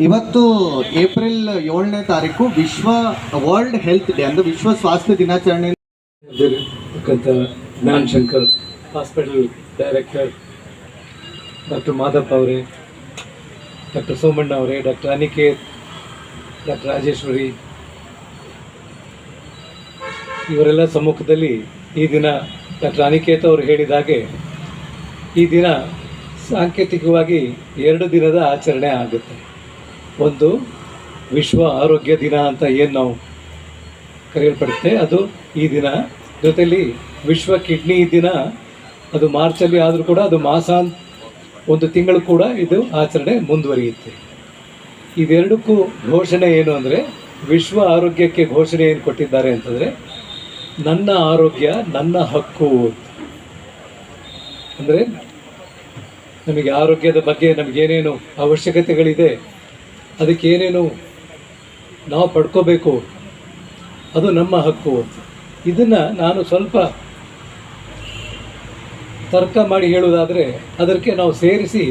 ಇವತ್ತು ಏಪ್ರಿಲ್ ಏಳನೇ ತಾರೀಕು ವಿಶ್ವ ವರ್ಲ್ಡ್ ಹೆಲ್ತ್ ಡೇ ಅಂದ್ರೆ ವಿಶ್ವ ಸ್ವಾಸ್ಥ್ಯ ದಿನಾಚರಣೆ. Gyan Shankar hospital director doctor Madappa ಅವರೇ, ಡಾಕ್ಟರ್ ಸೋಮಣ್ಣ ಅವರೇ, ಡಾಕ್ಟರ್ ಅನಿಕೇತ್, ಡಾಕ್ಟರ್ ರಾಜೇಶ್ವರಿ, ಇವರೆಲ್ಲ ಸಮ್ಮುಖದಲ್ಲಿ ಈ ದಿನ ಡಾಕ್ಟರ್ ಅನಿಕೇತ್ ಅವರು ಹೇಳಿದ ಹಾಗೆ ಈ ದಿನ ಸಾಂಕೇತಿಕವಾಗಿ ಎರಡು ದಿನದ ಆಚರಣೆ ಆಗುತ್ತೆ. ಒಂದು ವಿಶ್ವ ಆರೋಗ್ಯ ದಿನ ಅಂತ ಏನು ನಾವು ಕರೆಯಲ್ಪಡುತ್ತೆ? ಅದು ಈ ದಿನ. ಜೊತೆಯಲ್ಲಿ ವಿಶ್ವ ಕಿಡ್ನಿ ದಿನ, ಅದು ಮಾರ್ಚಲ್ಲಿ ಆದರೂ ಕೂಡ ಅದು ಮಾಸ ಒಂದು ತಿಂಗಳು ಕೂಡ ಇದು ಆಚರಣೆ ಮುಂದುವರಿಯುತ್ತೆ. ಇದೆರಡಕ್ಕೂ ಘೋಷಣೆ ಏನು ಅಂದರೆ, ವಿಶ್ವ ಆರೋಗ್ಯಕ್ಕೆ ಘೋಷಣೆ ಏನು ಕೊಟ್ಟಿದ್ದಾರೆ ಅಂತಂದರೆ, ನನ್ನ ಆರೋಗ್ಯ, ನನ್ನ ಹಕ್ಕು ಅಂದರೆ, ನಮಗೆ ಆರೋಗ್ಯದ ಬಗ್ಗೆ ನಮಗೇನೇನು ಅವಶ್ಯಕತೆಗಳಿದೆ, ಅದಕ್ಕೆ ಏನೇನು ನಾವು ಪಡ್ಕೋಬೇಕು, ಅದು ನಮ್ಮ ಹಕ್ಕು ಇದನ್ನು ನಾನು ಸ್ವಲ್ಪ ತರ್ಕ ಮಾಡಿ ಹೇಳುವುದಾದರೆ ಅದಕ್ಕೆ ನಾವು ಸೇರಿಸಿ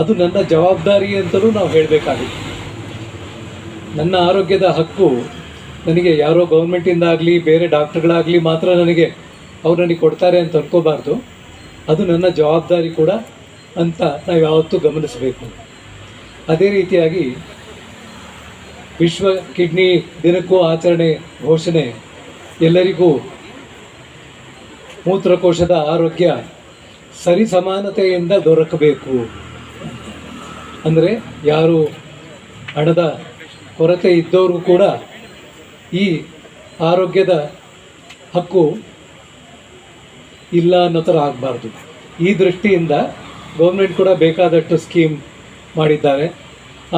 ಅದು ನನ್ನ ಜವಾಬ್ದಾರಿ ಅಂತಲೂ ನಾವು ಹೇಳಬೇಕಾಗುತ್ತೆ. ನನ್ನ ಆರೋಗ್ಯದ ಹಕ್ಕು ನನಗೆ ಯಾರೋ ಗೌರ್ಮೆಂಟಿಂದ ಆಗಲಿ ಬೇರೆ ಡಾಕ್ಟರ್ಗಳಾಗಲಿ ಮಾತ್ರ ನನಗೆ ಅವ್ರು ನನಗೆ ಕೊಡ್ತಾರೆ ಅಂತ ಅನ್ಕೋಬಾರ್ದು. ಅದು ನನ್ನ ಜವಾಬ್ದಾರಿ ಕೂಡ ಅಂತ ನಾವು ಯಾವತ್ತೂ ಗಮನಿಸಬೇಕು. ಅದೇ ರೀತಿಯಾಗಿ ವಿಶ್ವ ಕಿಡ್ನಿ ದಿನಕ್ಕೂ ಆಚರಣೆ ಘೋಷಣೆ ಎಲ್ಲರಿಗೂ ಮೂತ್ರಕೋಶದ ಆರೋಗ್ಯ ಸರಿ ಸಮಾನತೆಯಿಂದ ದೊರಕಬೇಕು. ಅಂದರೆ ಯಾರು ಹಣದ ಕೊರತೆ ಇದ್ದವರು ಕೂಡ ಈ ಆರೋಗ್ಯದ ಹಕ್ಕು ಇಲ್ಲ ಅನ್ನೋ ಥರ ಆಗಬಾರ್ದು. ಈ ದೃಷ್ಟಿಯಿಂದ ಗೌರ್ಮೆಂಟ್ ಕೂಡ ಬೇಕಾದಷ್ಟು ಸ್ಕೀಮ್ ಮಾಡಿದ್ದಾರೆ.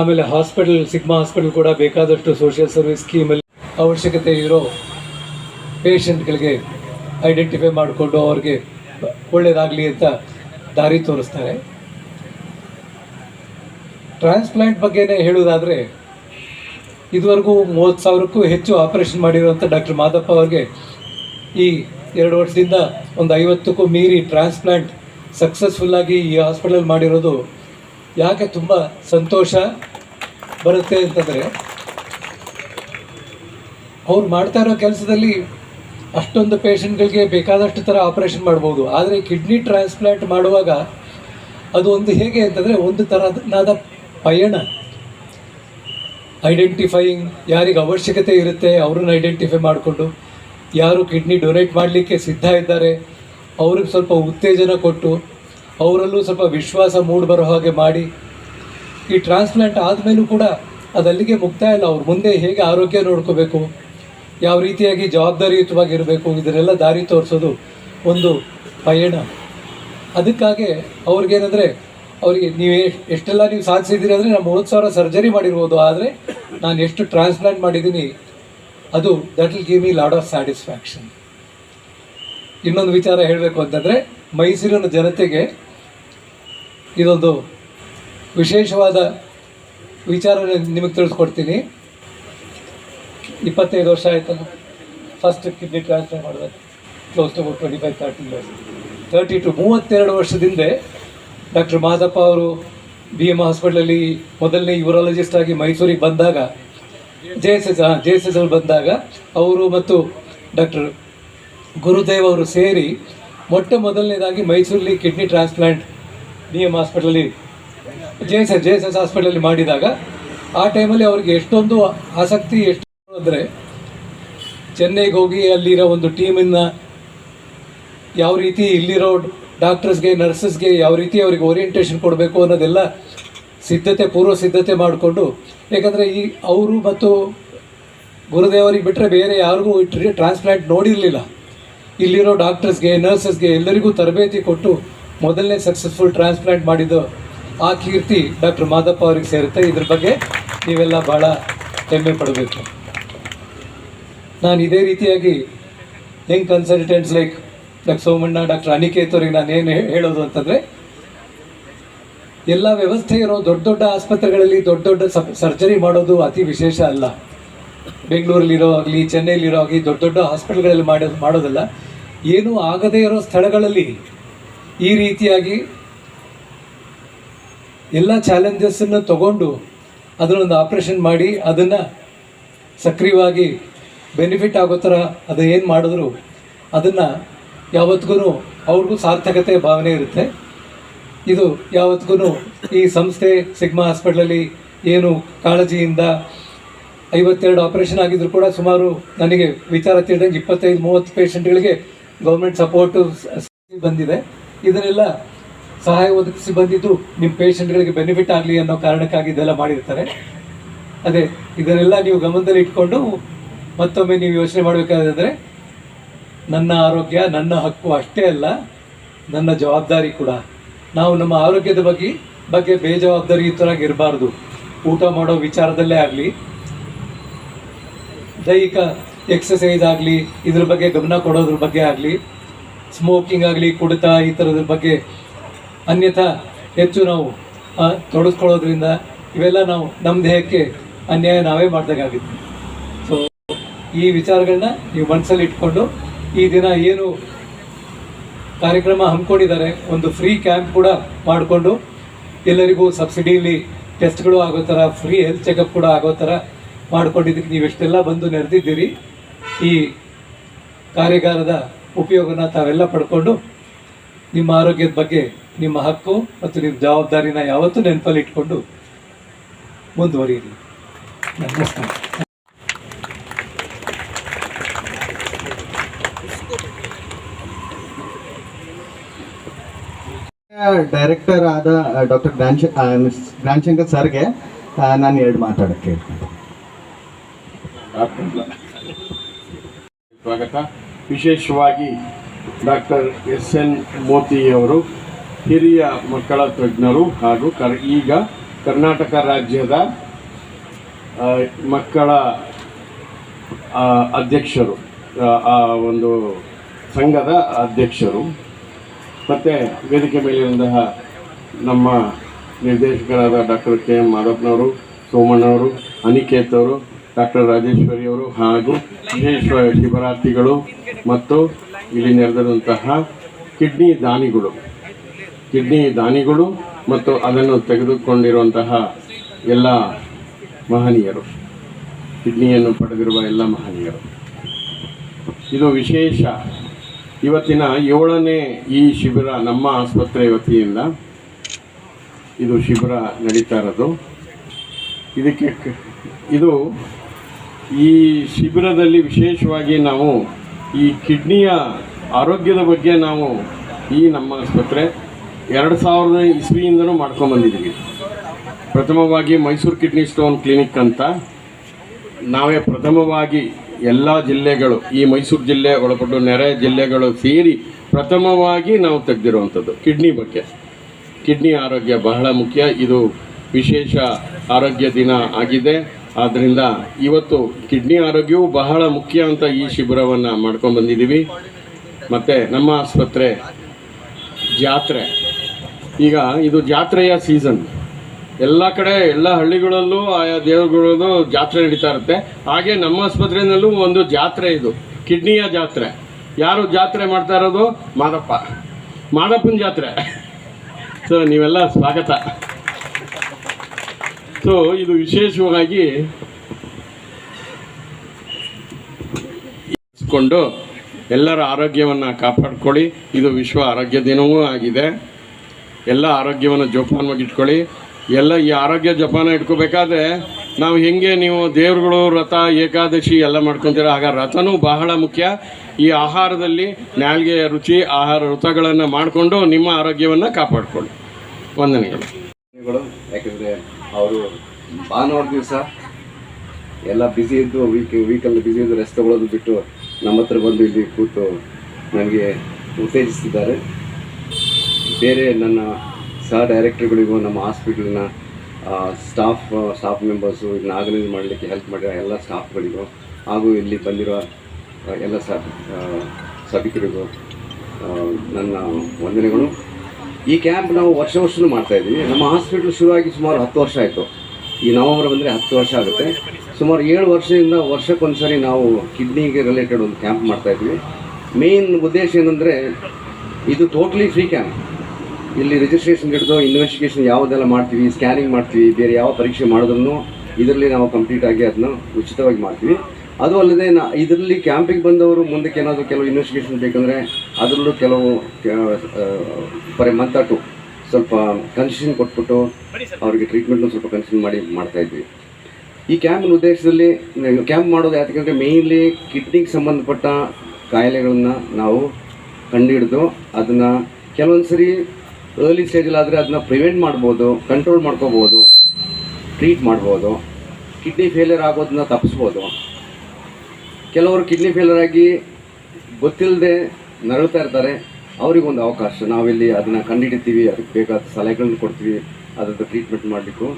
ಆಮೇಲೆ ಹಾಸ್ಪಿಟಲ್, ಸಿಗ್ಮಾ ಹಾಸ್ಪಿಟಲ್ ಕೂಡ ಬೇಕಾದಷ್ಟು ಸೋಷಿಯಲ್ ಸರ್ವಿಸ್ ಸ್ಕೀಮಲ್ಲಿ ಅವಶ್ಯಕತೆ ಇರೋ ಪೇಷಂಟ್ಗಳಿಗೆ ಐಡೆಂಟಿಫೈ ಮಾಡಿಕೊಂಡು ಅವ್ರಿಗೆ ಒಳ್ಳೆಯದಾಗಲಿ ಅಂತ ದಾರಿ ತೋರಿಸ್ತಾರೆ. ಟ್ರಾನ್ಸ್ಪ್ಲಾಂಟ್ ಬಗ್ಗೆನೇ ಹೇಳುವುದಾದರೆ, ಇದುವರೆಗೂ ಮೂವತ್ತು ಸಾವಿರಕ್ಕೂ ಹೆಚ್ಚು ಆಪರೇಷನ್ ಮಾಡಿರುವಂಥ ಡಾಕ್ಟರ್ ಮಾದಪ್ಪ ಅವ್ರಿಗೆ ಈ ಎರಡು ವರ್ಷದಿಂದ ಒಂದು ಐವತ್ತಕ್ಕೂ ಮೀರಿ ಟ್ರಾನ್ಸ್ಪ್ಲಾಂಟ್ ಸಕ್ಸಸ್ಫುಲ್ಲಾಗಿ ಈ ಹಾಸ್ಪಿಟಲ್ ಮಾಡಿರೋದು ಯಾಕೆ ತುಂಬ ಸಂತೋಷ ಬರುತ್ತೆ ಅಂತಂದರೆ, ಅವ್ರು ಮಾಡ್ತಾ ಇರೋ ಕೆಲಸದಲ್ಲಿ ಅಷ್ಟೊಂದು ಪೇಷಂಟ್ಗಳಿಗೆ ಬೇಕಾದಷ್ಟು ಥರ ಆಪರೇಷನ್ ಮಾಡ್ಬೋದು. ಆದರೆ ಕಿಡ್ನಿ ಟ್ರಾನ್ಸ್ಪ್ಲಾಂಟ್ ಮಾಡುವಾಗ ಅದು ಒಂದು ಹೇಗೆ ಅಂತಂದರೆ ಒಂದು ಥರನಾದ ಪಯಣ. ಐಡೆಂಟಿಫೈಯಿಂಗ್ ಯಾರಿಗೆ ಅವಶ್ಯಕತೆ ಇರುತ್ತೆ ಅವ್ರನ್ನ ಐಡೆಂಟಿಫೈ ಮಾಡಿಕೊಂಡು, ಯಾರು ಕಿಡ್ನಿ ಡೊನೇಟ್ ಮಾಡಲಿಕ್ಕೆ ಸಿದ್ಧ ಇದ್ದಾರೆ, ಅವ್ರಿಗೆ ಸ್ವಲ್ಪ ಉತ್ತೇಜನ ಕೊಟ್ಟು, ಅವರಲ್ಲೂ ಸ್ವಲ್ಪ ವಿಶ್ವಾಸ ಮೂಡಿ ಬರೋ ಹಾಗೆ ಮಾಡಿ. ಈ ಟ್ರಾನ್ಸ್ಪ್ಲಾಂಟ್ ಆದಮೇಲೂ ಕೂಡ ಅದಲ್ಲಿಗೆ ಮುಕ್ತಾಯ ಇಲ್ಲ ಅವ್ರ ಮುಂದೆ ಹೇಗೆ ಆರೋಗ್ಯ ನೋಡ್ಕೋಬೇಕು ಯಾವ ರೀತಿಯಾಗಿ ಜವಾಬ್ದಾರಿಯುತವಾಗಿರಬೇಕು, ಇದನ್ನೆಲ್ಲ ದಾರಿ ತೋರಿಸೋದು ಒಂದು ಪಯಣ. ಅದಕ್ಕಾಗಿ ಅವ್ರಿಗೇನಂದರೆ, ಅವರಿಗೆ ನೀವು ಎಷ್ಟ್- ಎಷ್ಟೆಲ್ಲ ನೀವು ಸಾಧಿಸಿದ್ದೀರಿ ಅಂದರೆ ನಾನು ಮೂವತ್ತು ಸಾವಿರ ಸರ್ಜರಿ ಮಾಡಿರ್ಬೋದು, ಆದರೆ ನಾನು ಎಷ್ಟು ಟ್ರಾನ್ಸ್ಪ್ಲಾಂಟ್ ಮಾಡಿದ್ದೀನಿ, ಅದು that will give me lot of satisfaction ಇನ್ನೊಂದು ವಿಚಾರ ಹೇಳಬೇಕು ಅಂತಂದರೆ, ಮೈಸೂರಿನ ಜನತೆಗೆ ಇದೊಂದು ವಿಶೇಷವಾದ ವಿಚಾರ ನಿಮಗೆ ತಿಳಿಸ್ಕೊಡ್ತೀನಿ. ಇಪ್ಪತ್ತೈದು ವರ್ಷ ಆಯಿತು ಫಸ್ಟ್ ಕಿಡ್ನಿ ಟ್ರಾನ್ಸ್ಫರ್ ಮಾಡಿದಾಗ close to twenty five thirty years thirty two ಮೂವತ್ತೆರಡು ವರ್ಷದಿಂದ ಡಾಕ್ಟರ್ ಮಾದಪ್ಪ ಅವರು ಬಿ ಎಂ ಹಾಸ್ಪಿಟ್ಲಲ್ಲಿ ಮೊದಲನೇ ಯೂರಾಲಜಿಸ್ಟ್ ಆಗಿ ಮೈಸೂರಿಗೆ ಬಂದಾಗ J S S J S S ಅಲ್ಲಿ ಬಂದಾಗ ಅವರು ಮತ್ತು ಡಾಕ್ಟರ್ ಗುರುದೇವ್ ಅವರು ಸೇರಿ ಮೊಟ್ಟ ಮೊದಲನೇದಾಗಿ ಮೈಸೂರಲ್ಲಿ ಕಿಡ್ನಿ ಟ್ರಾನ್ಸ್ಪ್ಲಾಂಟ್ ಬಿ ಎಂ ಹಾಸ್ಪಿಟ್ಲಲ್ಲಿ J S S J S S ಹಾಸ್ಪಿಟ್ಲಲ್ಲಿ ಮಾಡಿದಾಗ ಆ ಟೈಮಲ್ಲಿ ಅವ್ರಿಗೆ ಎಷ್ಟೊಂದು ಆಸಕ್ತಿ, ಎಷ್ಟು ಅಂದರೆ ಚೆನ್ನೈಗೆ ಹೋಗಿ ಅಲ್ಲಿರೋ ಒಂದು ಟೀಮನ್ನು ಯಾವ ರೀತಿ ಇಲ್ಲಿರೋ ಡಾಕ್ಟರ್ಸ್ಗೆ, ನರ್ಸಸ್ಗೆ ಯಾವ ರೀತಿ ಅವರಿಗೆ ಓರಿಯೆಂಟೇಷನ್ ಕೊಡಬೇಕು ಅನ್ನೋದೆಲ್ಲ ಸಿದ್ಧತೆ, ಪೂರ್ವ ಸಿದ್ಧತೆ ಮಾಡಿಕೊಂಡು ಯಾಕಂದರೆ ಈ ಅವರು ಮತ್ತು ಗುರುದೇವರಿಗೆ ಬಿಟ್ಟರೆ ಬೇರೆ ಯಾರಿಗೂ ಟ್ರಾನ್ಸ್ಪ್ಲಾಂಟ್ ನೋಡಿರಲಿಲ್ಲ. ಇಲ್ಲಿರೋ ಡಾಕ್ಟರ್ಸ್ಗೆ, ನರ್ಸಸ್ಗೆ ಎಲ್ಲರಿಗೂ ತರಬೇತಿ ಕೊಟ್ಟು ಮೊದಲನೇ ಸಕ್ಸಸ್ಫುಲ್ ಟ್ರಾನ್ಸ್ಪ್ಲಾಂಟ್ ಮಾಡಿದ್ದು ಆ ಕೀರ್ತಿ ಡಾಕ್ಟರ್ ಮಾದಪ್ಪ ಅವರಿಗೆ ಸೇರುತ್ತೆ. ಇದ್ರ ಬಗ್ಗೆ ನೀವೆಲ್ಲ ಭಾಳ ಹೆಮ್ಮೆ ಪಡಬೇಕು. ನಾನು ಇದೇ ರೀತಿಯಾಗಿ young consultants like doctor Somanna doctor Aniket ಅವರಿಗೆ ನಾನು ಏನು ಹೇಳೋದು ಅಂತಂದರೆ, ಎಲ್ಲ ವ್ಯವಸ್ಥೆ ಇರೋ ದೊಡ್ಡ ದೊಡ್ಡ ಆಸ್ಪತ್ರೆಗಳಲ್ಲಿ ದೊಡ್ಡ ದೊಡ್ಡ ಸರ್ಜರಿ ಮಾಡೋದು ಅತಿ ವಿಶೇಷ ಅಲ್ಲ. ಬೆಂಗಳೂರಲ್ಲಿರೋ ಆಗಲಿ, ಚೆನ್ನೈಲಿರೋ ಆಗಲಿ ದೊಡ್ಡ ದೊಡ್ಡ ಹಾಸ್ಪಿಟಲ್ಗಳಲ್ಲಿ ಮಾಡೋದು ಮಾಡೋದಲ್ಲ. ಏನೂ ಆಗದೇ ಇರೋ ಸ್ಥಳಗಳಲ್ಲಿ ಈ ರೀತಿಯಾಗಿ ಎಲ್ಲ ಚಾಲೆಂಜಸ್ಸನ್ನು ತಗೊಂಡು ಅದನ್ನೊಂದು ಆಪ್ರೇಷನ್ ಮಾಡಿ ಅದನ್ನು ಸಕ್ರಿಯವಾಗಿ ಬೆನಿಫಿಟ್ ಆಗೋ ಥರ ಅದು ಏನು ಮಾಡಿದ್ರು, ಅದನ್ನು ಯಾವತ್ತಿಗೂ ಅವ್ರಿಗೂ ಸಾರ್ಥಕತೆ ಭಾವನೆ ಇರುತ್ತೆ. ಇದು ಯಾವತ್ತಿಗೂ ಈ ಸಂಸ್ಥೆ ಸಿಗ್ಮಾ ಹಾಸ್ಪಿಟ್ಲಲ್ಲಿ ಏನು ಕಾಳಜಿಯಿಂದ ಐವತ್ತೆರಡು ಆಪರೇಷನ್ ಆಗಿದ್ರು ಕೂಡ ಸುಮಾರು ನನಗೆ ವಿಚಾರ ತಿಳಿದಂಗೆ ಇಪ್ಪತ್ತೈದು, ಮೂವತ್ತು ಪೇಷಂಟ್ಗಳಿಗೆ ಗೌರ್ಮೆಂಟ್ ಸಪೋರ್ಟು ಬಂದಿದೆ. ಇದನ್ನೆಲ್ಲ ಸಹಾಯ ಒದಗಿಸಿ ಬಂದಿದ್ದು ನಿಮ್ಮ ಪೇಷಂಟ್ಗಳಿಗೆ ಬೆನಿಫಿಟ್ ಆಗಲಿ ಅನ್ನೋ ಕಾರಣಕ್ಕಾಗಿ ಇದೆಲ್ಲ ಮಾಡಿರ್ತಾರೆ. ಅದೇ, ಇದನ್ನೆಲ್ಲ ನೀವು ಗಮನದಲ್ಲಿ ಇಟ್ಕೊಂಡು ಮತ್ತೊಮ್ಮೆ ನೀವು ಯೋಚನೆ ಮಾಡಬೇಕಾದ್ರೆ ನನ್ನ ಆರೋಗ್ಯ, ನನ್ನ ಹಕ್ಕು ಅಷ್ಟೇ ಅಲ್ಲ, ನನ್ನ ಜವಾಬ್ದಾರಿ ಕೂಡ. ನಾವು ನಮ್ಮ ಆರೋಗ್ಯದ ಬಗ್ಗೆ ಬಗ್ಗೆ ಬೇಜವಾಬ್ದಾರಿಯುತರಾಗಿ ಇರಬಾರ್ದು. ಊಟ ಮಾಡೋ ವಿಚಾರದಲ್ಲೇ ಆಗಲಿ, ದೈಹಿಕ ಎಕ್ಸಸೈಸ್ ಆಗಲಿ, ಇದ್ರ ಬಗ್ಗೆ ಗಮನ ಕೊಡೋದ್ರ ಬಗ್ಗೆ ಆಗಲಿ ಸ್ಮೋಕಿಂಗ್ ಆಗಲಿ, ಕುಡಿತ, ಈ ಥರದ್ರ ಬಗ್ಗೆ ಅನ್ಯಥಾ ಹೆಚ್ಚು ನಾವು ತೊಡಸ್ಕೊಳ್ಳೋದ್ರಿಂದ ಇವೆಲ್ಲ ನಾವು ನಮ್ಮ ದೇಹಕ್ಕೆ ಅನ್ಯಾಯ ನಾವೇ ಮಾಡ್ದಾಗುತ್ತೆ ಈ ವಿಚಾರಗಳನ್ನ ನೀವು ಮನಸ್ಸಲ್ಲಿ ಇಟ್ಕೊಂಡು ಈ ದಿನ ಏನು ಕಾರ್ಯಕ್ರಮ ಹಮ್ಮಿಕೊಂಡಿದ್ದಾರೆ, ಒಂದು ಫ್ರೀ ಕ್ಯಾಂಪ್ ಕೂಡ ಮಾಡಿಕೊಂಡು ಎಲ್ಲರಿಗೂ ಸಬ್ಸಿಡಿಲಿ ಟೆಸ್ಟ್ಗಳು ಆಗೋ ಥರ ಫ್ರೀ ಹೆಲ್ತ್ ಚೆಕಪ್ ಕೂಡ ಆಗೋ ಥರ ಮಾಡ್ಕೊಂಡಿದ್ದಕ್ಕೆ ನೀವು ಎಷ್ಟೆಲ್ಲ ಬಂದು ನೆರೆದಿದ್ದೀರಿ. ಈ ಕಾರ್ಯಾಗಾರದ ಉಪಯೋಗನ ತಾವೆಲ್ಲ ಪಡ್ಕೊಂಡು ನಿಮ್ಮ ಆರೋಗ್ಯದ ಬಗ್ಗೆ ನಿಮ್ಮ ಹಕ್ಕು ಮತ್ತು ನಿಮ್ಮ ಜವಾಬ್ದಾರಿನ ಯಾವತ್ತೂ ನೆನಪಲ್ಲಿ ಇಟ್ಕೊಂಡು ಮುಂದುವರಿಯಿರಿ. ನಮಸ್ಕಾರ. ಡೈರೆಕ್ಟರ್ ಆದ ಡಾಕ್ಟರ್ ಜ್ಞಾನಶ ಜ್ಞಾನಶಂಕರ್ ಸರ್ಗೆ ನಾನು ಎರಡು ಮಾತಾಡಕ್ಕೆ ಸ್ವಾಗತ. ವಿಶೇಷವಾಗಿ ಡಾಕ್ಟರ್ ಎಸ್ ಎನ್ ಮೋತಿಯವರು ಹಿರಿಯ ಮಕ್ಕಳ ತಜ್ಞರು ಹಾಗೂ ಕರ್, ಈಗ ಕರ್ನಾಟಕ ರಾಜ್ಯದ ಮಕ್ಕಳ ಅಧ್ಯಕ್ಷರು ಆ, ಒಂದು ಸಂಘದ ಅಧ್ಯಕ್ಷರು. ಮತ್ತು ವೇದಿಕೆ ಮೇಲಿರುವಂತಹ ನಮ್ಮ ನಿರ್ದೇಶಕರಾದ ಡಾಕ್ಟರ್ ಕೆ ಎಂ ಮಾದಪ್ಪನವರು, ಸೋಮಣ್ಣವರು, ಅನಿಕೇತ್ ಅವರು, ಡಾಕ್ಟರ್ ರಾಜೇಶ್ವರಿ ಅವರು ಹಾಗೂ ವಿಶೇಷ ಶಿವರಾತ್ರಿಗಳು ಮತ್ತು ಇಲ್ಲಿ ನೆರೆದಿರುವಂತಹ ಕಿಡ್ನಿ ದಾನಿಗಳು. ಕಿಡ್ನಿ ದಾನಿಗಳು ಮತ್ತು ಅದನ್ನು ತೆಗೆದುಕೊಂಡಿರುವಂತಹ ಎಲ್ಲ ಮಹನೀಯರು, ಕಿಡ್ನಿಯನ್ನು ಪಡೆದಿರುವ ಎಲ್ಲ ಮಹನೀಯರು. ಇದು ವಿಶೇಷ ಇವತ್ತಿನ ಏಳನೇ ಈ ಶಿಬಿರ ನಮ್ಮ ಆಸ್ಪತ್ರೆ ವತಿಯಿಂದ ಇದು ಶಿಬಿರ ನಡೀತಾ ಇರೋದು. ಇದಕ್ಕೆ ಇದು ಈ ಶಿಬಿರದಲ್ಲಿ ವಿಶೇಷವಾಗಿ ನಾವು ಈ ಕಿಡ್ನಿಯ ಆರೋಗ್ಯದ ಬಗ್ಗೆ ನಾವು ಈ ನಮ್ಮ ಆಸ್ಪತ್ರೆ ಎರಡು ಸಾವಿರದ ಇಸ್ವಿಯಿಂದನೂ ಮಾಡ್ಕೊಂಬಂದಿದ್ದೀವಿ ಪ್ರಥಮವಾಗಿ ಮೈಸೂರು ಕಿಡ್ನಿ ಸ್ಟೋನ್ ಕ್ಲಿನಿಕ್ ಅಂತ ನಾವೇ ಪ್ರಥಮವಾಗಿ ಎಲ್ಲ ಜಿಲ್ಲೆಗಳು, ಈ ಮೈಸೂರು ಜಿಲ್ಲೆ, ಒಳಪಟ್ಟು ನೆರೆ ಜಿಲ್ಲೆಗಳು ಸೇರಿ ಪ್ರಥಮವಾಗಿ ನಾವು ತೆಗೆದಿರುವಂಥದ್ದು, ಕಿಡ್ನಿ ಬಗ್ಗೆ. ಕಿಡ್ನಿ ಆರೋಗ್ಯ ಬಹಳ ಮುಖ್ಯ, ಇದು ವಿಶೇಷ ಆರೋಗ್ಯ ದಿನ ಆಗಿದೆ. ಆದ್ದರಿಂದ ಇವತ್ತು ಕಿಡ್ನಿ ಆರೋಗ್ಯವು ಬಹಳ ಮುಖ್ಯ ಅಂತ ಈ ಶಿಬಿರವನ್ನು ಮಾಡ್ಕೊಂಡು ಬಂದಿದ್ದೀವಿ ಮತ್ತು ನಮ್ಮ ಆಸ್ಪತ್ರೆ ಜಾತ್ರೆ. ಈಗ ಇದು ಜಾತ್ರೆಯ ಸೀಸನ್ ಎಲ್ಲ ಕಡೆ, ಎಲ್ಲ ಹಳ್ಳಿಗಳಲ್ಲೂ ಆಯಾ ದೇವರುಗಳಲ್ಲೂ ಜಾತ್ರೆ ನಡೀತಾ ಇರುತ್ತೆ. ಹಾಗೆ ನಮ್ಮ ಆಸ್ಪತ್ರೆಯಲ್ಲೂ ಒಂದು ಜಾತ್ರೆ ಇದು, ಕಿಡ್ನಿಯ ಜಾತ್ರೆ. ಯಾರು ಜಾತ್ರೆ ಮಾಡ್ತಾ ಇರೋದು? ಮಾದಪ್ಪ. ಮಾದಪ್ಪನ ಜಾತ್ರೆ. ಸೊ ನೀವೆಲ್ಲ ಸ್ವಾಗತ. ಸೊ ಇದು ವಿಶೇಷವಾಗಿ ಕೊಂಡು ಎಲ್ಲರ ಆರೋಗ್ಯವನ್ನು ಕಾಪಾಡ್ಕೊಳ್ಳಿ. ಇದು ವಿಶ್ವ ಆರೋಗ್ಯ ದಿನವೂ ಆಗಿದೆ. ಎಲ್ಲ ಆರೋಗ್ಯವನ್ನು ಜೋಪಾನವಾಗಿ ಇಟ್ಕೊಳ್ಳಿ ಎಲ್ಲ ಈ ಆರೋಗ್ಯ ಜಪಾನ ಇಟ್ಕೋಬೇಕಾದ್ರೆ ನಾವು ಹೆಂಗೆ ನೀವು ದೇವ್ರುಗಳು ರಥ ಏಕಾದಶಿ ಎಲ್ಲ ಮಾಡ್ಕೊತೀರ. ಆಗ ರಥನೂ ಬಹಳ ಮುಖ್ಯ. ಈ ಆಹಾರದಲ್ಲಿ ನಾಲ್ಗೆಯ ರುಚಿ, ಆಹಾರ ವ್ರತಗಳನ್ನು ಮಾಡಿಕೊಂಡು ನಿಮ್ಮ ಆರೋಗ್ಯವನ್ನು ಕಾಪಾಡಿಕೊಳ್ಳಿ. ವಂದನೆಗಳು. ಯಾಕಂದರೆ ಅವರು ಭಾನುವಾರ ದಿವಸ ಎಲ್ಲ ಬ್ಯುಸಿ ಇದ್ದು ವೀಕ್ ವೀಕಲ್ಲಿ ಬ್ಯುಸಿ ಇದ್ದು ರೆಸ್ಟ್ ತಗೊಳ್ಳೋದು ಬಿಟ್ಟು ನಮ್ಮ ಹತ್ರ ಬಂದು ಇಲ್ಲಿ ಕೂತು ನನಗೆ ಉತ್ತೇಜಿಸ್ತಿದ್ದಾರೆ. ಬೇರೆ ನನ್ನ ಸಹ ಡೈರೆಕ್ಟರ್ಗಳಿಗೂ ನಮ್ಮ ಹಾಸ್ಪಿಟಲ್ನ ಸ್ಟಾಫ್ ಸ್ಟಾಫ್ ಮೆಂಬರ್ಸು ಇದನ್ನ ಆರ್ಗನೈಸ್ ಮಾಡಲಿಕ್ಕೆ ಹೆಲ್ಪ್ ಮಾಡಿರೋ ಎಲ್ಲ ಸ್ಟಾಫ್ಗಳಿಗೂ ಹಾಗೂ ಇಲ್ಲಿ ಬಂದಿರೋ ಎಲ್ಲ ಸಭಿಕರಿಗೂ ನನ್ನ ವಂದನೆಗಳು. ಈ ಕ್ಯಾಂಪ್ ನಾವು ವರ್ಷ ವರ್ಷನೂ ಮಾಡ್ತಾ ಇದ್ವಿ ನಮ್ಮ ಹಾಸ್ಪಿಟ್ಲ್ ಶುರುವಾಗಿ ಸುಮಾರು ಹತ್ತು ವರ್ಷ ಆಯಿತು. ಈ ನವಂಬರ್ ಬಂದರೆ ಹತ್ತು ವರ್ಷ ಆಗುತ್ತೆ. ಸುಮಾರು ಏಳು ವರ್ಷದಿಂದ ವರ್ಷಕ್ಕೊಂದ್ಸರಿ ನಾವು ಕಿಡ್ನಿಗೆ ರಿಲೇಟೆಡ್ ಒಂದು ಕ್ಯಾಂಪ್ ಮಾಡ್ತಾ ಇದ್ವಿ ಮೇನ್ ಉದ್ದೇಶ ಏನಂದರೆ, ಇದು ಟೋಟ್ಲಿ ಫ್ರೀ ಕ್ಯಾಂಪ್ ಇಲ್ಲಿ ರಿಜಿಸ್ಟ್ರೇಷನ್ ಹಿಡಿದು ಇನ್ವೆಸ್ಟಿಗೇಷನ್ ಯಾವುದೆಲ್ಲ ಮಾಡ್ತೀವಿ ಸ್ಕ್ಯಾನಿಂಗ್ ಮಾಡ್ತೀವಿ, ಬೇರೆ ಯಾವ ಪರೀಕ್ಷೆ ಮಾಡಿದ್ರು ಇದರಲ್ಲಿ ನಾವು ಕಂಪ್ಲೀಟ್ ಆಗಿ ಅದನ್ನ ಉಚಿತವಾಗಿ ಮಾಡ್ತೀವಿ. ಅದು ಅಲ್ಲದೆ ನಾ, ಇದರಲ್ಲಿ ಕ್ಯಾಂಪಿಗೆ ಬಂದವರು ಮುಂದಕ್ಕೆ ಏನಾದರೂ ಕೆಲವು ಇನ್ವೆಸ್ಟಿಗೇಷನ್ ಬೇಕಂದರೆ ಅದರಲ್ಲೂ ಕೆಲವು ಪರ್ ಮಂತ್ ಟು ಸ್ವಲ್ಪ ಕನ್ಸೆಷನ್ ಕೊಟ್ಬಿಟ್ಟು ಅವರಿಗೆ ಟ್ರೀಟ್ಮೆಂಟ್ನ ಸ್ವಲ್ಪ ಕನ್ಸೆಷನ್ ಮಾಡಿ ಮಾಡ್ತಾ ಇದ್ವಿ. ಈ ಕ್ಯಾಂಪಿನ ಉದ್ದೇಶದಲ್ಲಿ ಕ್ಯಾಂಪ್ ಮಾಡೋದು ಯಾಕಂದರೆ ಮೇಯ್ನ್ಲಿ ಕಿಡ್ನಿಗೆ ಸಂಬಂಧಪಟ್ಟ ಕಾಯಿಲೆಗಳನ್ನು ನಾವು ಕಂಡುಹಿಡಿದು ಅದನ್ನು ಕೆಲವೊಂದು ಸರಿ ಏರ್ಲಿ ಸ್ಟೇಜಲ್ಲಾದರೆ ಅದನ್ನ ಪ್ರಿವೆಂಟ್ ಮಾಡ್ಬೋದು ಕಂಟ್ರೋಲ್ ಮಾಡ್ಕೋಬೋದು ಟ್ರೀಟ್ ಮಾಡ್ಬೋದು ಕಿಡ್ನಿ ಫೇಲಿಯರ್ ಆಗೋದನ್ನ ತಪ್ಪಿಸ್ಬೋದು ಕೆಲವರು ಕಿಡ್ನಿ ಫೇಲಿಯರ್ ಆಗಿ ಗೊತ್ತಿಲ್ಲದೆ ನರಳ್ತಾ ಇರ್ತಾರೆ. ಅವರಿಗೊಂದು ಅವಕಾಶ. ನಾವಿಲ್ಲಿ ಅದನ್ನು ಕಂಡುಹಿಡಿತೀವಿ, ಅದಕ್ಕೆ ಬೇಕಾದ ಸಲಹೆಗಳನ್ನ ಕೊಡ್ತೀವಿ, ಅದರದ್ದು ಟ್ರೀಟ್ಮೆಂಟ್ ಮಾಡಲಿಕ್ಕೂ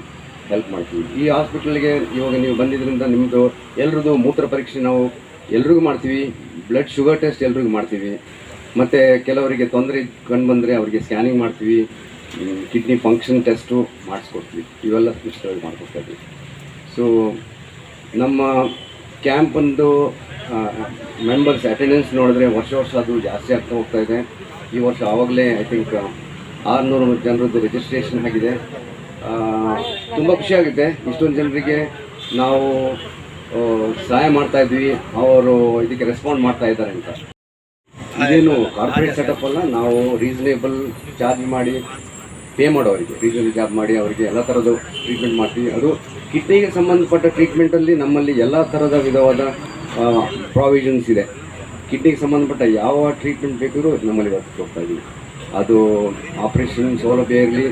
ಹೆಲ್ಪ್ ಮಾಡ್ತೀವಿ. ಈ ಹಾಸ್ಪಿಟಲ್ಗೆ ಇವಾಗ ನೀವು ಬಂದಿದ್ದರಿಂದ ನಿಮ್ಮದು ಎಲ್ರದ್ದು ಮೂತ್ರ ಪರೀಕ್ಷೆ ನಾವು ಎಲ್ರಿಗೂ ಮಾಡ್ತೀವಿ ಬ್ಲಡ್ ಶುಗರ್ ಟೆಸ್ಟ್ ಎಲ್ರಿಗೂ ಮಾಡ್ತೀವಿ. ಮತ್ತು ಕೆಲವರಿಗೆ ತೊಂದರೆ ಕಂಡು ಬಂದರೆ ಅವರಿಗೆ ಸ್ಕ್ಯಾನಿಂಗ್ ಮಾಡ್ತೀವಿ ಕಿಡ್ನಿ ಫಂಕ್ಷನ್ ಟೆಸ್ಟು ಮಾಡಿಸ್ಕೊಡ್ತೀವಿ. ಇವೆಲ್ಲ ಉಚಿತವಾಗಿ ಮಾಡ್ಕೊಡ್ತಾ ಇದ್ವಿ ಸೊ ನಮ್ಮ ಕ್ಯಾಂಪಂದು ಮೆಂಬರ್ಸ್ ಅಟೆಂಡೆನ್ಸ್ ನೋಡಿದ್ರೆ ವರ್ಷ ವರ್ಷ ಅದು ಜಾಸ್ತಿ ಆಗ್ತಾ ಹೋಗ್ತಾ ಇದೆ. ಈ ವರ್ಷ ಆವಾಗಲೇ ಐ ಥಿಂಕ್ ಆರುನೂರು ಜನರದ್ದು ರಿಜಿಸ್ಟ್ರೇಷನ್ ಆಗಿದೆ. ತುಂಬ ಖುಷಿಯಾಗುತ್ತೆ ಇಷ್ಟೊಂದು ಜನರಿಗೆ ನಾವು ಸಹಾಯ ಮಾಡ್ತಾ ಇದ್ವಿ ಅವರು ಇದಕ್ಕೆ ರೆಸ್ಪಾಂಡ್ ಮಾಡ್ತಾ ಇದ್ದಾರೆ ಅಂತ. ಇದೇನು ಕಾರ್ಪೊರೇಟ್ ಸೆಟಪ್ ಅಲ್ಲ ನಾವು ರೀಸನೇಬಲ್ ಚಾರ್ಜ್ ಮಾಡಿ ಪೇ ಮಾಡೋರಿಗೆ ರೀಸನೇಬಲ್ ಚಾರ್ಜ್ ಮಾಡಿ ಅವರಿಗೆ ಎಲ್ಲ ಥರದ ಟ್ರೀಟ್ಮೆಂಟ್ ಮಾಡ್ತೀವಿ. ಅದು ಕಿಡ್ನಿಗೆ ಸಂಬಂಧಪಟ್ಟ ಟ್ರೀಟ್ಮೆಂಟಲ್ಲಿ ನಮ್ಮಲ್ಲಿ ಎಲ್ಲ ಥರದ ವಿಧವಾದ ಪ್ರಾವಿಷನ್ಸ್ ಇದೆ. ಕಿಡ್ನಿಗೆ ಸಂಬಂಧಪಟ್ಟ ಯಾವ ಟ್ರೀಟ್ಮೆಂಟ್ ಬೇಕಾದರೂ ನಮ್ಮಲ್ಲಿ ಒದಗಿಸಿ ಹೋಗ್ತಾ ಇದ್ದೀವಿ ಅದು ಆಪ್ರೇಷನ್ ಸೌಲಭ್ಯ ಇರಲಿ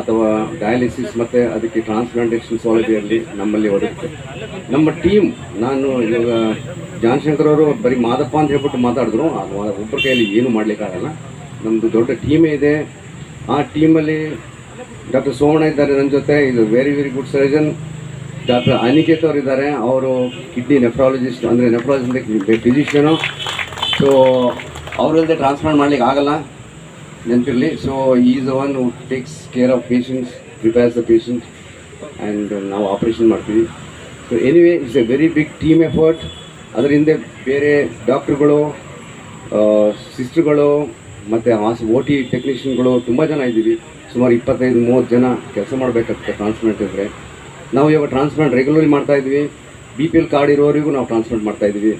ಅಥವಾ ಡಯಾಲಿಸಿಸ್ ಮತ್ತು ಅದಕ್ಕೆ ಟ್ರಾನ್ಸ್ಪ್ಲಾಂಟೇಷನ್ ಸೌಲಭ್ಯ ಇರಲಿ ನಮ್ಮಲ್ಲಿ ಒದಗುತ್ತೆ ನಮ್ಮ ಟೀಮ್ ನಾನು ಇವಾಗ ಜಾನ್ಶಂಕರ್ ಅವರು ಬರೀ ಮಾದಪ್ಪ ಅಂತ ಹೇಳ್ಬಿಟ್ಟು ಮಾತಾಡಿದ್ರು. ಅದು ಒಬ್ಬರ ಕೈಯಲ್ಲಿ ಏನು ಮಾಡಲಿಕ್ಕಾಗಲ್ಲ. ನಮ್ಮದು ದೊಡ್ಡ ಟೀಮೇ ಇದೆ. ಆ ಟೀಮಲ್ಲಿ ಡಾಕ್ಟರ್ ಸೋಮಣ್ಣ ಇದ್ದಾರೆ ನನ್ನ ಜೊತೆ. ಇದು very very good surgeon doctor Aniket ಅವರು ಇದ್ದಾರೆ. ಅವರು ಕಿಡ್ನಿ ನೆಫ್ರಾಲಜಿಸ್ಟ್ ಅಂದರೆ ನೆಫ್ರಾಲಜಿ ಫಿಸಿಷಿಯನು ಸೊ ಅವರಲ್ಲದೆ ಟ್ರಾನ್ಸ್ಪ್ಲಾಂಟ್ ಮಾಡ್ಲಿಕ್ಕೆ ಆಗಲ್ಲ ನೆನಪಿರಲಿ. So is one takes care of patients prepares the patient and ನಾವು ಆಪ್ರೇಷನ್ ಮಾಡ್ತೀವಿ. So anyway it's a very big team effort ಅದರ ಹಿಂದೆ ಬೇರೆ ಡಾಕ್ಟ್ರುಗಳು ಸಿಸ್ಟ್ರುಗಳು ಮತ್ತು ಹಾಸ್ ಓ ಟಿ ಟೆಕ್ನಿಷಿಯನ್ಗಳು ತುಂಬ ಜನ ಇದ್ದೀವಿ. ಸುಮಾರು ಇಪ್ಪತ್ತೈದು, ಮೂವತ್ತು ಜನ ಕೆಲಸ ಮಾಡಬೇಕಾಗುತ್ತೆ ಟ್ರಾನ್ಸ್ಪ್ಲಾಂಟ್ ಇದ್ದರೆ ನಾವು ಇವಾಗ ಟ್ರಾನ್ಸ್ಪ್ಲಾಂಟ್ ರೆಗ್ಯುಲರ್ಲಿ ಮಾಡ್ತಾ ಇದ್ವಿ ಬಿ ಪಿ ಎಲ್ ಕಾರ್ಡ್ ಇರೋರಿಗೂ ನಾವು ಟ್ರಾನ್ಸ್ಪ್ಲಾಂಟ್ ಮಾಡ್ತಾ ಇದ್ವಿ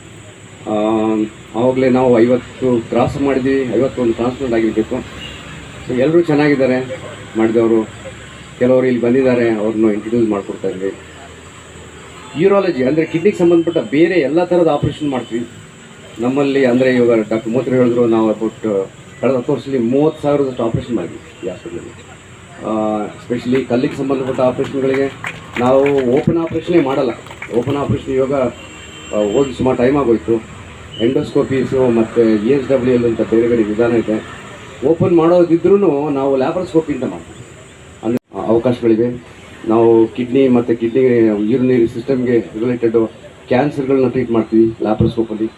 ಆವಾಗಲೇ ನಾವು ಐವತ್ತು ಕ್ರಾಸ್ ಮಾಡಿದ್ವಿ ಐವತ್ತೊಂದು ಟ್ರಾನ್ಸ್ಪ್ಲಾಂಟ್ ಆಗಿರಬೇಕು. ಸೊ ಎಲ್ಲರೂ ಚೆನ್ನಾಗಿದ್ದಾರೆ. ಮಾಡಿದವರು ಕೆಲವರು ಇಲ್ಲಿ ಬಂದಿದ್ದಾರೆ. ಅವ್ರನ್ನ ಇಂಟ್ರೊಡ್ಯೂಸ್ ಮಾಡಿಕೊಡ್ತಾ ಇದ್ವಿ. ಯೂರಾಲಜಿ ಅಂದರೆ ಕಿಡ್ನಿಗೆ ಸಂಬಂಧಪಟ್ಟ ಬೇರೆ ಎಲ್ಲ ಥರದ ಆಪ್ರೇಷನ್ ಮಾಡ್ತೀವಿ. ನಮ್ಮಲ್ಲಿ ಅಂದರೆ ಇವಾಗ ಡಾಕ್ಟರ್ ಮೋತ್ರ ಹೇಳಿದ್ರು, ನಾವು ಅಬೌಟ್ ಕಳೆದ ಹತ್ತು ವರ್ಷದಲ್ಲಿ ಮೂವತ್ತು ಸಾವಿರದಷ್ಟು ಆಪ್ರೇಷನ್ ಮಾಡಿದ್ವಿ ಈ ಹಾಸ್ಪಿಟಲಲ್ಲಿ ಸ್ಪೆಷಲಿ ಕಲ್ಲಿಗೆ ಸಂಬಂಧಪಟ್ಟ ಆಪ್ರೇಷನ್ಗಳಿಗೆ ನಾವು ಓಪನ್ ಆಪ್ರೇಷನೇ ಮಾಡಲ್ಲ. ಓಪನ್ ಆಪ್ರೇಷನ್ ಇವಾಗ ಹೋಗಿ ಸುಮಾರು ಟೈಮ್ ಆಗೋಯ್ತು. ಎಂಡೋಸ್ಕೋಪೀಸು ಮತ್ತು ಇ ಎಸ್ ಡಬ್ಲ್ಯೂ ಎಲ್ ಅಂತ ಬೇರೆ ಬೇರೆ ವಿಧಾನ ಇದೆ. ಓಪನ್ ಮಾಡೋದಿದ್ರೂ ನಾವು ಲ್ಯಾಬ್ರೋಸ್ಕೋಪಿ ಅಂತ ಮಾಡ್ತೀವಿ. ಅಂದರೆ ಅವಕಾಶಗಳಿವೆ. ನಾವು ಕಿಡ್ನಿ ಮತ್ತು ಕಿಡ್ನಿ ಯೂರಿನರಿ ಸಿಸ್ಟಮ್ಗೆ ರಿಲೇಟೆಡ್ ಕ್ಯಾನ್ಸರ್ಗಳನ್ನ ಟ್ರೀಟ್ ಮಾಡ್ತೀವಿ ಲ್ಯಾಪ್ರೋಸ್ಕೋಪಲ್ಲಿ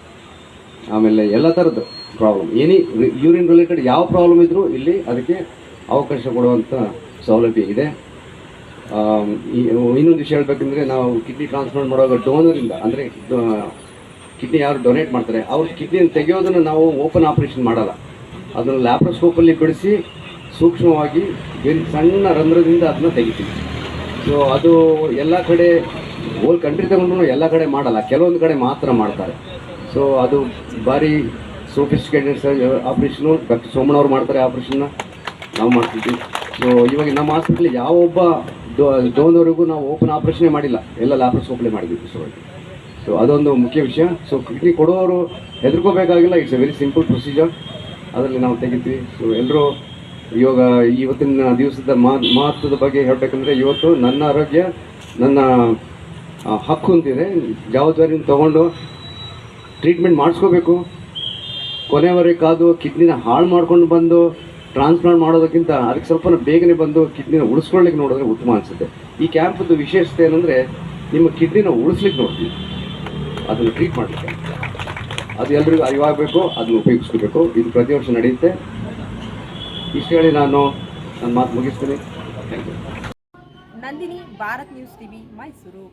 ಆಮೇಲೆ ಎಲ್ಲ ಥರದ್ದು ಪ್ರಾಬ್ಲಮ್ ಏನಿ ಯೂರಿನ್ ರಿಲೇಟೆಡ್ ಯಾವ ಪ್ರಾಬ್ಲಮ್ ಇದ್ದರೂ ಇಲ್ಲಿ ಅದಕ್ಕೆ ಅವಕಾಶ ಕೊಡುವಂಥ ಸೌಲಭ್ಯ ಇದೆ. ಇನ್ನೊಂದು ವಿಷಯ ಹೇಳಬೇಕಂದ್ರೆ ನಾವು ಕಿಡ್ನಿ ಟ್ರಾನ್ಸ್ಪ್ಲಾಂಟ್ ಮಾಡುವಾಗ ಡೋನರಿಂದ ಅಂದರೆ ಕಿಡ್ನಿ ಯಾರು ಡೊನೇಟ್ ಮಾಡ್ತಾರೆ, ಅವ್ರ ಕಿಡ್ನಿಯನ್ನು ತೆಗೆಯೋದನ್ನು ನಾವು ಓಪನ್ ಆಪ್ರೇಷನ್ ಮಾಡಲ್ಲ. ಅದನ್ನು ಲ್ಯಾಪ್ರೋಸ್ಕೋಪಲ್ಲಿ ಬಿಡಿಸಿ ಸೂಕ್ಷ್ಮವಾಗಿ ಸಣ್ಣ ರಂಧ್ರದಿಂದ ಅದನ್ನ ತೆಗಿತೀವಿ. ಸೊ ಅದು ಎಲ್ಲ ಕಡೆ ಓಲ್ ಕಂಟ್ರಿ ತಗೊಂಡ್ರು ಎಲ್ಲ ಕಡೆ ಮಾಡಲ್ಲ, ಕೆಲವೊಂದು ಕಡೆ ಮಾತ್ರ ಮಾಡ್ತಾರೆ. ಸೊ ಅದು ಭಾರಿ ಸೋಫಿಸ್ಟಿಕೇಟೆಡ್ ಆಪ್ರೇಷನು ಡಾಕ್ಟರ್ ಸೋಮಣ್ಣವ್ರು ಮಾಡ್ತಾರೆ ಆಪ್ರೇಷನ್ನ ನಾವು ಮಾಡ್ತಿದ್ವಿ. ಸೊ ಇವಾಗ ನಮ್ಮ ಹಾಸ್ಪಿಟ್ಲ್ ಯಾವೊಬ್ಬ ಡೋನರ್ಗೂ ನಾವು ಓಪನ್ ಆಪ್ರೇಷನೇ ಮಾಡಿಲ್ಲ. ಎಲ್ಲ ಲ್ಯಾಪ್ರೋಸ್ಕೋಪ್ಲೇ ಮಾಡಿದ್ವಿ ಸೊ ಸೊ ಅದೊಂದು ಮುಖ್ಯ ವಿಷಯ. ಸೊ ಕಿಡ್ನಿ ಕೊಡೋರು ಹೆದರ್ಕೋಬೇಕಾಗಿಲ್ಲ. It's a very simple procedure ಅದರಲ್ಲಿ ನಾವು ತೆಗಿತೀವಿ. ಸೊ ಎಲ್ಲರೂ ಇವಾಗ ಇವತ್ತಿನ ದಿವಸದ ಮಹತ್ವದ ಬಗ್ಗೆ ಹೇಳಬೇಕಂದ್ರೆ ಇವತ್ತು ನನ್ನ ಆರೋಗ್ಯ, ನನ್ನ ಹಕ್ಕು ಅಂತಿದೆ. ಜವಾಬ್ದಾರಿನ ತಗೊಂಡು ಟ್ರೀಟ್ಮೆಂಟ್ ಮಾಡಿಸ್ಕೋಬೇಕು. ಕೊನೆವರೆಗೆ ಕಾದು ಕಿಡ್ನಿನ ಹಾಳು ಮಾಡ್ಕೊಂಡು ಬಂದು ಟ್ರಾನ್ಸ್ಪ್ಲಾಂಟ್ ಮಾಡೋದಕ್ಕಿಂತ ಅದಕ್ಕೆ ಸ್ವಲ್ಪ ಬೇಗನೆ ಬಂದು ಕಿಡ್ನಿನ ಉಳಿಸ್ಕೊಳ್ಳಿಕ್ಕೆ ನೋಡಿದ್ರೆ ಉತ್ತಮ ಅನಿಸುತ್ತೆ. ಈ ಕ್ಯಾಂಪದ್ದು ವಿಶೇಷತೆ ಏನಂದರೆ ನಿಮ್ಮ ಕಿಡ್ನಿನ ಉಳಿಸ್ಲಿಕ್ಕೆ ನೋಡ್ತೀವಿ. ಅದನ್ನು ಟ್ರೀಟ್ ಮಾಡಲಿಕ್ಕೆ. ಅದು ಎಲ್ರಿಗೂ ಅರಿವಾಗಬೇಕು, ಅದನ್ನು ಉಪಯೋಗಿಸ್ಕೋಬೇಕು. ಇದು ಪ್ರತಿ ವರ್ಷ ನಡೆಯುತ್ತೆ. ಇಷ್ಟು ಹೇಳಿ ನಾನು ನನ್ನ ಮಾತು ಮುಗಿಸ್ತೀನಿ. Nandini Bharat news TV Mysuru.